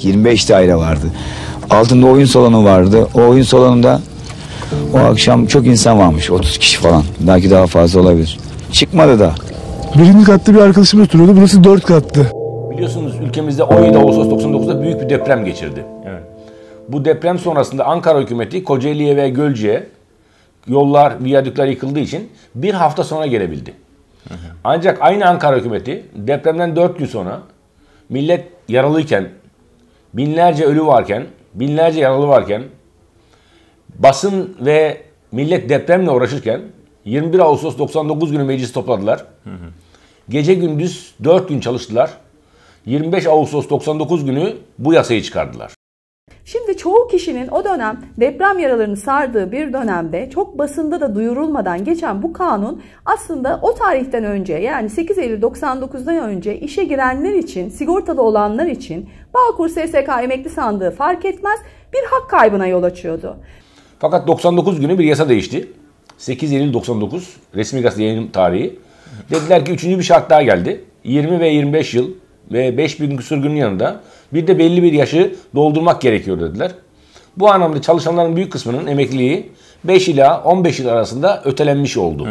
25 daire vardı. Altında oyun salonu vardı. O oyun salonunda o akşam çok insan varmış. 30 kişi falan. Belki daha fazla olabilir. Çıkmadı da. Birinci katta bir arkadaşımız oturuyordu. Burası dört kattı. Biliyorsunuz ülkemizde 17 Ağustos 99'da büyük bir deprem geçirdi. Bu deprem sonrasında Ankara hükümeti Kocaeli'ye ve Gölcük'e yollar, viyadükler yıkıldığı için bir hafta sonra gelebildi. Ancak aynı Ankara hükümeti depremden 4 gün sonra millet yaralıyken, binlerce ölü varken, binlerce yaralı varken, basın ve millet depremle uğraşırken 21 Ağustos 99 günü meclis topladılar. Gece gündüz 4 gün çalıştılar. 25 Ağustos 99 günü bu yasayı çıkardılar. Şimdi çoğu kişinin o dönem deprem yaralarını sardığı bir dönemde çok basında da duyurulmadan geçen bu kanun aslında o tarihten önce yani 8 Eylül 99'dan önce işe girenler için, sigortalı olanlar için Bağkur SSK emekli sandığı fark etmez bir hak kaybına yol açıyordu. Fakat 99 günü bir yasa değişti. 8 Eylül 99 resmi gazete yayın tarihi. Dediler ki üçüncü bir şart daha geldi. 20 ve 25 yıl ve 5000 küsur günün yanında bir de belli bir yaşı doldurmak gerekiyor dediler. Bu anlamda çalışanların büyük kısmının emekliliği 5 ila 15 yıl arasında ötelenmiş oldu.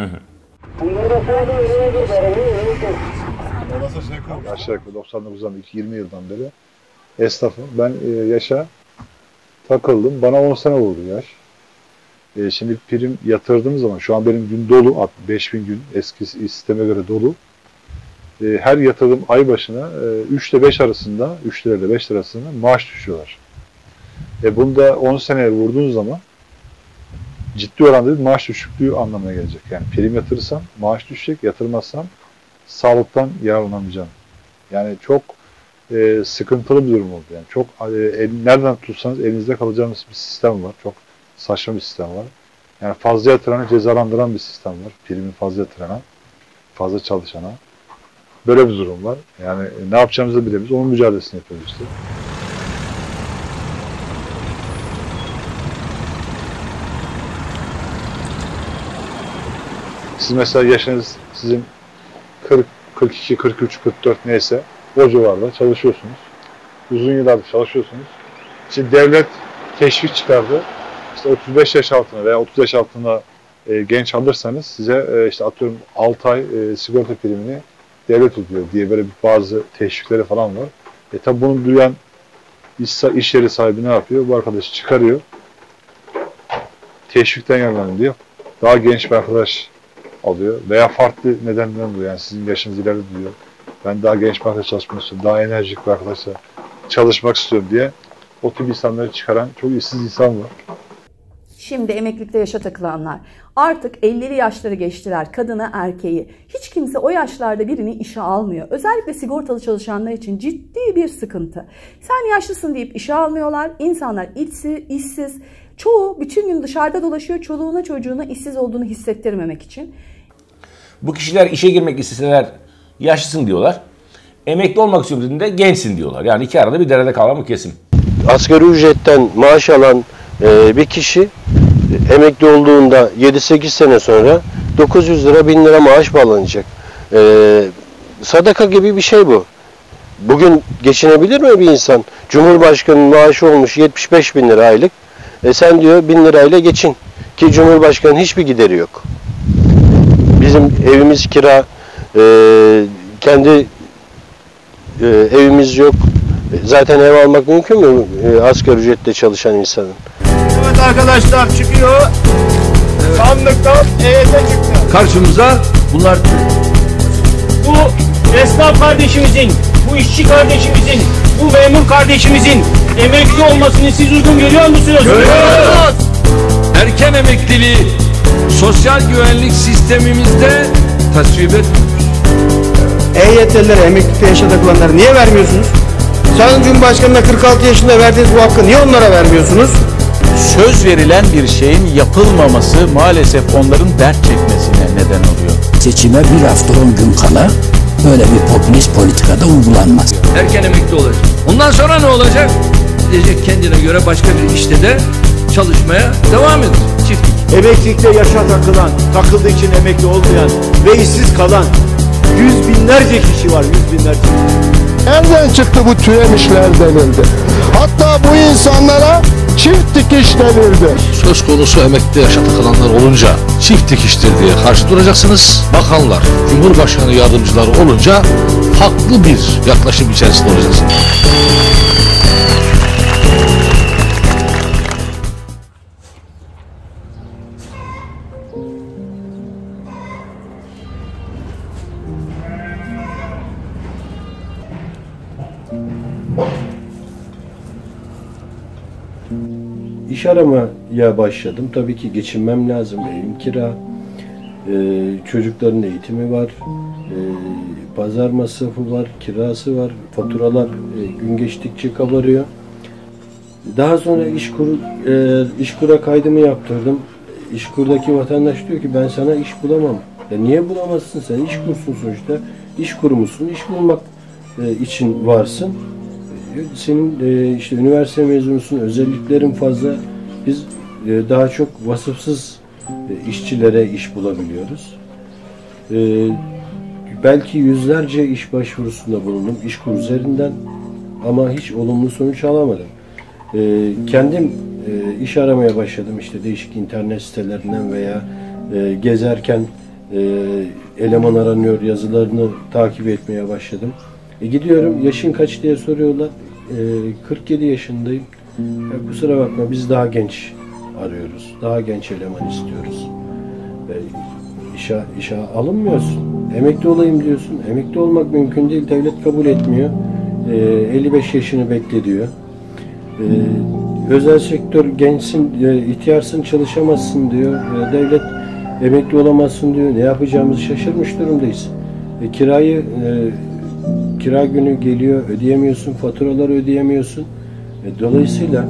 Aşağı yukarı 99'dan ilk 20 yıldan beri esnafım. Ben e, yaşa takıldım. Bana 10 sene oldu yaş. E, şimdi prim yatırdığım zaman şu an benim gün dolu. 5000 gün eski sisteme göre dolu. E, her yatırdığım ay başına e, 3 ile 5 arasında 3 lira ile 5 lira arasında maaş düşüyorlar. E, bunu da 10 seneye vurduğun zaman ciddi oranda bir maaş düşüklüğü anlamına gelecek. Yani prim yatırırsam maaş düşecek, yatırmazsam sağlıktan yararlanamayacağım. Yani çok e, sıkıntılı bir durum oldu. Yani çok e, nereden tutsanız elinizde kalacağınız bir sistem var. Çok saçma bir sistem var. Yani fazla yatıranı cezalandıran bir sistem var. Primi fazla yatırana, fazla çalışana. Böyle bir durum var. Yani e, ne yapacağımızı bilemiyoruz. Onun mücadelesini yapıyoruz işte. Siz mesela yaşınız sizin 40, 42, 43, 44 neyse o civarda çalışıyorsunuz. Uzun yıllardır çalışıyorsunuz. Şimdi devlet teşvik çıkardı. İşte 35 yaş altına veya 30 yaş altına e, genç alırsanız size e, işte atıyorum 6 ay e, sigorta primini devlet ödüyor diye böyle bazı teşvikleri falan var. E tabi bunu duyan iş, iş yeri sahibi ne yapıyor? Bu arkadaşı çıkarıyor. Teşvikten yararlanıyor diyor. Daha genç bir arkadaş alıyor. Veya farklı nedenlerden dolayı yani sizin yaşınız ileride diyor. Ben daha genç bir arkadaş çalışmak istiyorum. Daha enerjik bir arkadaşla çalışmak istiyorum diye o tip insanları çıkaran çok işsiz insan var. Şimdi emeklilikte yaşa takılanlar. Artık 50'li yaşları geçtiler kadına erkeği. Hiç kimse o yaşlarda birini işe almıyor. Özellikle sigortalı çalışanlar için ciddi bir sıkıntı. Sen yaşlısın deyip işe almıyorlar. İnsanlar işsiz, işsiz. Çoğu bütün gün dışarıda dolaşıyor çoluğuna çocuğuna işsiz olduğunu hissettirmemek için. Bu kişiler işe girmek isteseler yaşlısın diyorlar. Emekli olmak istiyorum dediğinde gençsin diyorlar. Yani iki arada bir derede kalan bir kesim. Asgari ücretten maaş alan e, bir kişi emekli olduğunda 7-8 sene sonra 900 lira 1000 lira maaş bağlanacak. E, sadaka gibi bir şey bu. Bugün geçinebilir mi bir insan? Cumhurbaşkanı maaşı olmuş 75 bin lira aylık. E sen diyor 1000 lirayla geçin. Ki Cumhurbaşkanı hiçbir gideri yok. Bizim evimiz kira, e, kendi e, evimiz yok. Zaten ev almak mümkün mü e, asgari ücretle çalışan insanın? Evet arkadaşlar çıkıyor. Sandıktan EYT çıktı. Karşımıza bunlar Bu esnaf kardeşimizin, bu işçi kardeşimizin, bu memur kardeşimizin emekli olmasını siz uygun görüyor musunuz? Görüyoruz. erken emekliliği sosyal güvenlik sistemimizde tasvip et. EYT'lilere, emeklilikte yaşa takılanlara niye vermiyorsunuz? Sayın Cumhurbaşkanı'na 46 yaşında verdiğiniz bu hakkı niye onlara vermiyorsunuz? Söz verilen bir şeyin yapılmaması maalesef onların dert çekmesine neden oluyor. Seçime bir hafta 10 gün kala böyle bir popülist politikada uygulanmaz. Erken emekli olacak. Ondan sonra ne olacak? Gidecek kendine göre başka bir işte de çalışmaya devam edecek. Çiftlik. Emeklilikte yaşa takılan, takıldığı için emekli olmayan ve işsiz kalan yüz binlerce kişi var, yüz binlerce. Nereden çıktı bu türemişler denildi. Hatta bu insanlara çift dikiş denildi. Söz konusu emekli yaşa takılanlar olunca çift dikiştir diye karşı duracaksınız. Bakanlar, Cumhurbaşkanı yardımcıları olunca farklı bir yaklaşım içerisinde olacaksınız. İş aramaya başladım. Tabii ki geçinmem lazım. Evim kira. Ee, çocukların eğitimi var. Ee, pazar masrafı var. Kirası var. Faturalar e, gün geçtikçe kabarıyor. Daha sonra işkur, e, işkura kaydımı yaptırdım. İşkurdaki vatandaş diyor ki ben sana iş bulamam. Ya niye bulamazsın sen? İş kursun sonuçta. İş kurumusun. İş bulmak e, için varsın. Senin e, işte üniversite mezunusun, özelliklerin fazla. Biz e, daha çok vasıfsız e, işçilere iş bulabiliyoruz. E, belki yüzlerce iş başvurusunda bulundum işkur üzerinden ama hiç olumlu sonuç alamadım. E, kendim e, iş aramaya başladım işte değişik internet sitelerinden veya e, gezerken e, eleman aranıyor yazılarını takip etmeye başladım. E, gidiyorum yaşın kaç diye soruyorlar. E, 47 yaşındayım. Ya, kusura bakma biz daha genç arıyoruz. Daha genç eleman istiyoruz. E, işe, işe alınmıyorsun. Emekli olayım diyorsun. Emekli olmak mümkün değil. Devlet kabul etmiyor. E, 55 yaşını bekle diyor. E, özel sektör gençsin, e, ihtiyarsın çalışamazsın diyor. E, devlet emekli olamazsın diyor. Ne yapacağımızı şaşırmış durumdayız. E, kirayı e, kira günü geliyor ödeyemiyorsun, faturaları ödeyemiyorsun. E, dolayısıyla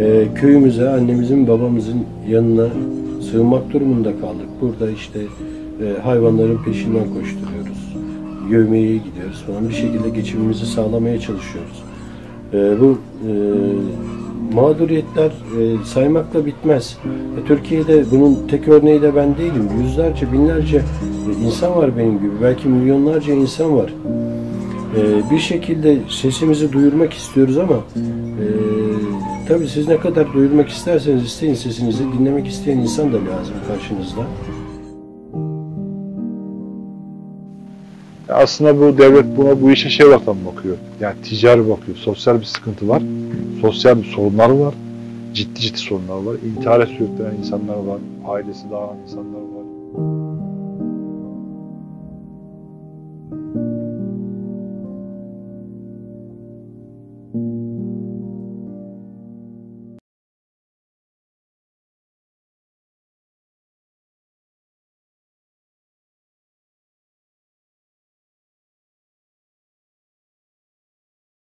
e, köyümüze, annemizin, babamızın yanına sığınmak durumunda kaldık. Burada işte e, hayvanların peşinden koşturuyoruz. Yövmeye gidiyoruz falan. Bir şekilde geçimimizi sağlamaya çalışıyoruz. E, bu e, mağduriyetler e, saymakla bitmez. E, Türkiye'de bunun tek örneği de ben değilim. Yüzlerce, binlerce e, insan var benim gibi. Belki milyonlarca insan var. E, bir şekilde sesimizi duyurmak istiyoruz ama e, tabii siz ne kadar duyurmak isterseniz isteyin sesinizi dinlemek isteyen insan da lazım karşınızda. Aslında bu devlet buna bu işe şey olarak bakıyor. Yani ticari bakıyor. Sosyal bir sıkıntı var. Sosyal bir sorunlar var. Ciddi ciddi sorunlar var. İntihara sürüklenen insanlar var. Ailesi dağılan insanlar var.